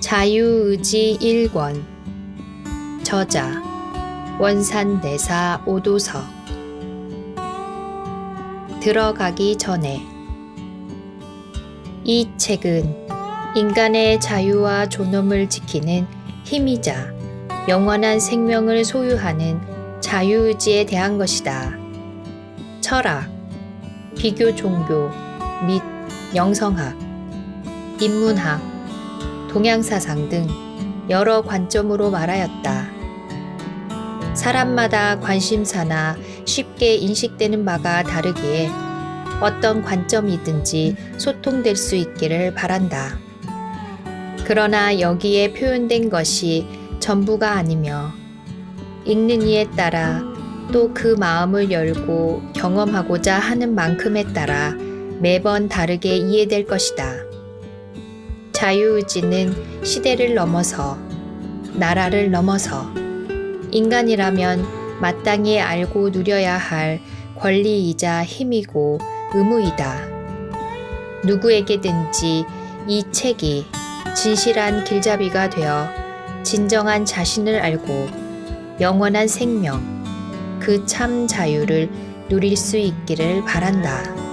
자유의지 1권 저자 원산대사 오도석 들어가기 전에 이 책은 인간의 자유와 존엄을 지키는 힘이자 영원한 생명을 소유하는 자유의지에 대한 것이다. 철학, 비교 종교 및 영성학, 인문학, 동양사상 등 여러 관점으로 말하였다. 사람마다 관심사나 쉽게 인식되는 바가 다르기에 어떤 관점이든지 소통될 수 있기를 바란다. 그러나 여기에 표현된 것이 전부가 아니며 읽는 이에 따라 또 그 마음을 열고 경험하고자 하는 만큼에 따라 매번 다르게 이해될 것이다. 자유의지는 시대를 넘어서 나라를 넘어서 인간이라면 마땅히 알고 누려야 할 권리이자 힘이고 의무이다. 누구에게든지 이 책이 진실한 길잡이가 되어 진정한 자신을 알고 영원한 생명, 그 참 자유를 누릴 수 있기를 바란다.